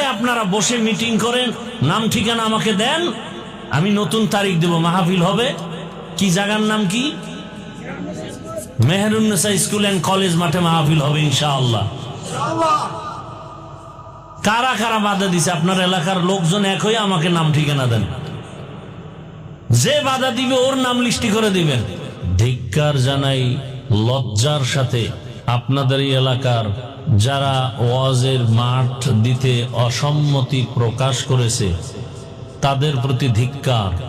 এলাকায় আপনারা বসে মিটিং করেন, নাম ঠিকানা আমাকে দেন, আমি নতুন তারিখ দেব, মাহফিল হবে। কি জায়গার নাম কি? মেহরুন্নেসা স্কুল অ্যান্ড কলেজ মাঠে মাহফিল হবে, ইনশাআল্লাহ। কারা কারা বাধা দিছে? আপনার এলাকার লোকজন এক হয়ে আমাকে নাম ঠিকানা দেন। যে বাধা দিবে, ওর নাম লিস্টি করে দিবেন। ধিক্কার জানাই লজ্জার সাথে আপনাদের এই এলাকার যারা ওয়াজের মাঠ দিতে অসম্মতি প্রকাশ করেছে, তাদের প্রতি ধিক্কার।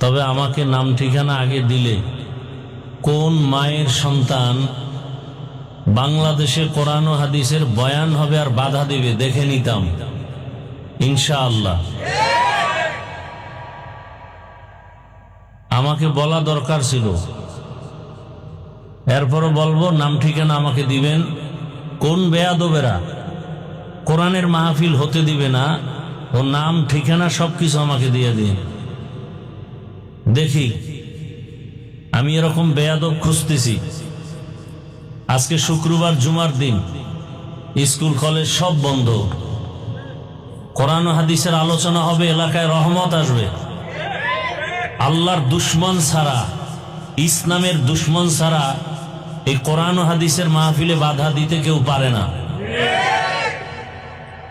তবে আমাকে নাম ঠিকানা আগে দিলে, কোন মায়ের সন্তান বাংলাদেশে কোরআন হাদিসের বয়ান হবে আর বাধা দেবে, দেখে নিতাম। ইনশাআল্লাহ। আমাকে বলা দরকার ছিল। এরপরও বলব, নাম ঠিকানা আমাকে দিবেন। কোন বেয়াদবেরা? কোরআনের মাহফিল হতে দিবে না ও নাম, ঠিকানা সবকিছু আমাকে দিয়ে দিন। দেখি, আমি এরকম বেয়াদব খুঁজতেছি। আজকে শুক্রবার, জুমার দিন। স্কুল, কলেজ সব বন্ধ। কোরআন হাদিসের আলোচনা হবে, এলাকায় রহমত আসবে। আল্লাহর দুশ্মন ছাড়া, ইসলামের দুশ্মন ছাড়া এই কোরআন হাদিসের মাহফিলে বাধা দিতে কেউ পারে না।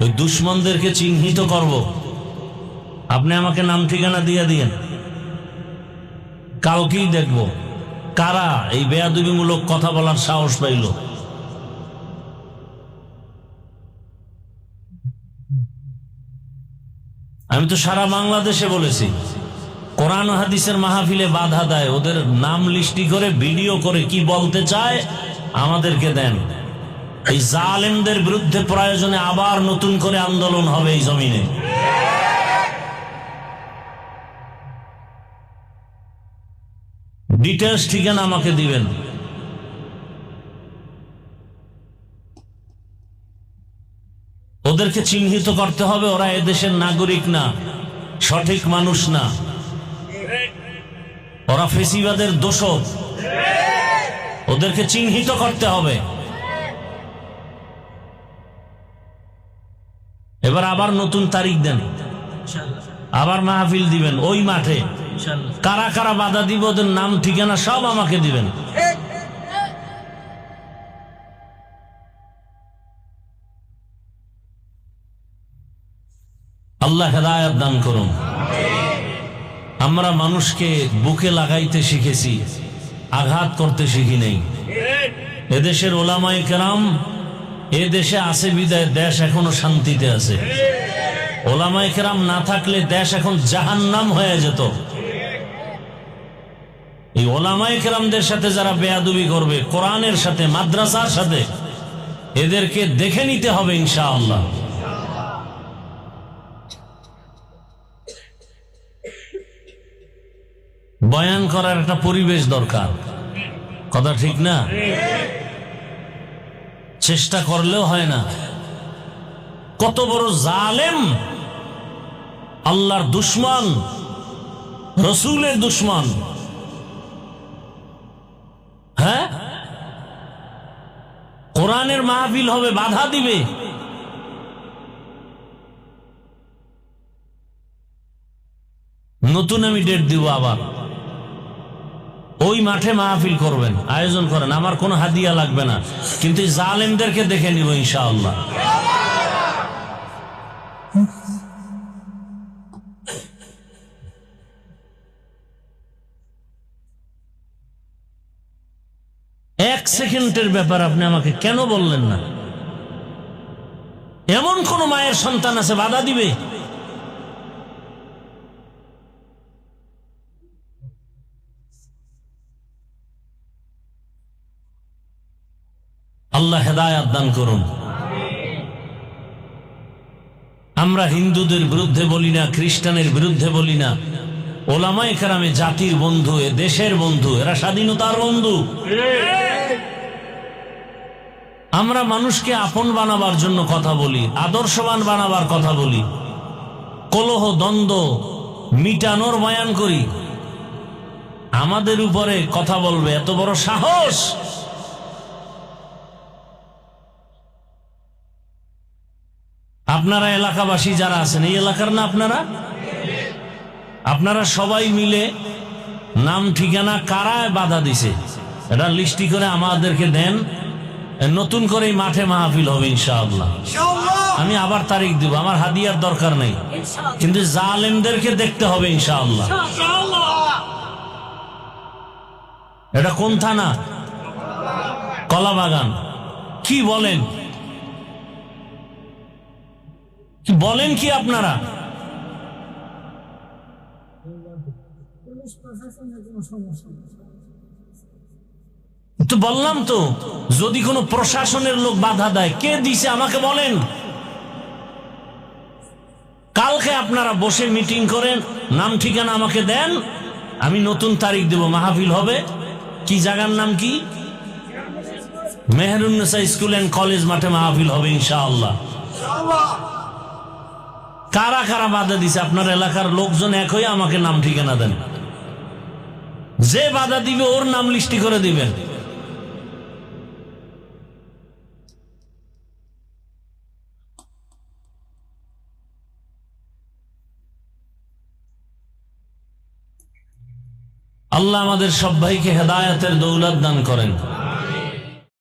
ওই দুশ্মনদেরকে চিহ্নিত করব। আপনি আমাকে নাম ঠিকানা দিয়ে দিয়েন। কালকেই দেখব। কারা এই বেয়াদবিমূলক কথা বলার সাহস পাইল? আমি তো সারা বাংলাদেশে বলেছি। কোরআন হাদিসের মাহফিলে বাধা দেয়। ওদের নাম লিস্টি করে, ভিডিও করে কি বলতে চায়, আমাদেরকে দেন। এই জালেমদের বিরুদ্ধে প্রয়োজনে আবার নতুন করে আন্দোলন হবে এই জমিনে। ডিটেলস ঠিকানা আমাকে দিবেন। ওদেরকে চিহ্নিত করতে হবে, ওরা এদেশের নাগরিক না, সঠিক মানুষ না। ওরা ফেসিবাদের দোষক ওদেরকে চিহ্নিত করতে হবে। এবার আবার নতুন তারিখ দেন। আবার মাহফিল দিবেন ওই মাঠে। কারা কারা বাধা দিব, ওদের নাম, ঠিকানা সব আমাকে দিবেন। আল্লাহ হেদায়ত দান করুন। আমরা মানুষকে বুকে লাগাইতে শিখেছি, আঘাত করতে শিখি নেই। এদেশের ওলামাই কেরাম এ দেশে আছে বিদায়, দেশ এখনও শান্তিতে আছে। ওলামাই কেরাম না থাকলে দেশ এখন জাহান্নাম হয়ে যেত। এই ওলামাই কেরামদের সাথে যারা বেয়াদুবি করবে, কোরআনের সাথে, মাদ্রাসার সাথে, এদেরকে দেখে নিতে হবে ইনশাআল্লাহ। বয়ান করার একটা পরিবেশ দরকার। কথা ঠিক না? চেষ্টা করলেও হয় না। কত বড় জালেম আল্লাহর দুশ্মন, রসুলের দুশ্মন। হ্যাঁ? কোরআনের মাহফিল হবে, বাধা দিবে। নতুন আমি ডেট দিব আবার। ওই মাঠে মাহফিল করবেন, আয়োজন করেন, আমার কোনো হাদিয়া লাগবে না। কিন্তু জালেমদেরকে দেখে নিব ইনশাআল্লাহ। এক সেকেন্ডের ব্যাপার, আপনি আমাকে কেন বললেন না? এমন কোন মায়ের সন্তান আছে, বাধা দিবে? আল্লাহ হেদায়াত দান করুন। আমরা হিন্দুদের বিরুদ্ধে বলি না, খ্রিস্টানের বিরুদ্ধে বলি না। ওলামায় কারামে জাতির বন্ধু, এ দেশের বন্ধু, এরা স্বাধীনতার বন্ধু। আমরা মানুষকে আপন বানাবার জন্য কথা বলি, আদর্শবান বানাবার কথা বলি। কলহ, দ্বন্দ্ব, মিটানোর বয়ান করি। আমাদের উপরে কথা বলবে, এত বড় সাহস! আপনারা এলাকাবাসী যারা আছেন এই এলাকার না আপনারা? আপনারা সবাই মিলে নাম ঠিকানা কারায় বাধা দিছে। এটা লিস্টি করে আমাদেরকে দেন। নতুন করে মাঠে মাহফিল হবে ইনশাআল্লাহ। আমি আবার তারিখ দিব আমার হাদিয়ার দরকার নেই। কিন্তু জালেমদেরকে দেখতে হবে ইনশাআল্লাহ। এটা কোন থানা? কলাবাগান। কি বলেন? বলেন কি আপনারা? তো বললাম তো, যদি কোনো প্রশাসনের লোক বাধা দেয়, কে দিছে? আমাকে বলেন। কালকে আপনারা বসে মিটিং করেন, নাম ঠিকানা আমাকে দেন, আমি নতুন তারিখ দেব, মাহফিল হবে। কি জায়গার নাম কি? মেহরুন্নেসা স্কুল অ্যান্ড কলেজ মাঠে মাহফিল হবে, ইনশাআল্লাহ। কারা কারা বাধা দিছে? আপনার এলাকার লোকজন এক হয়ে আমাকে নাম ঠিকানা দেন। যে বাধা দিবে, ওর নাম লিস্টি করে দিবেন। আল্লাহ আমাদের সব ভাইকে হেদায়াতের দৌলত দান করেন।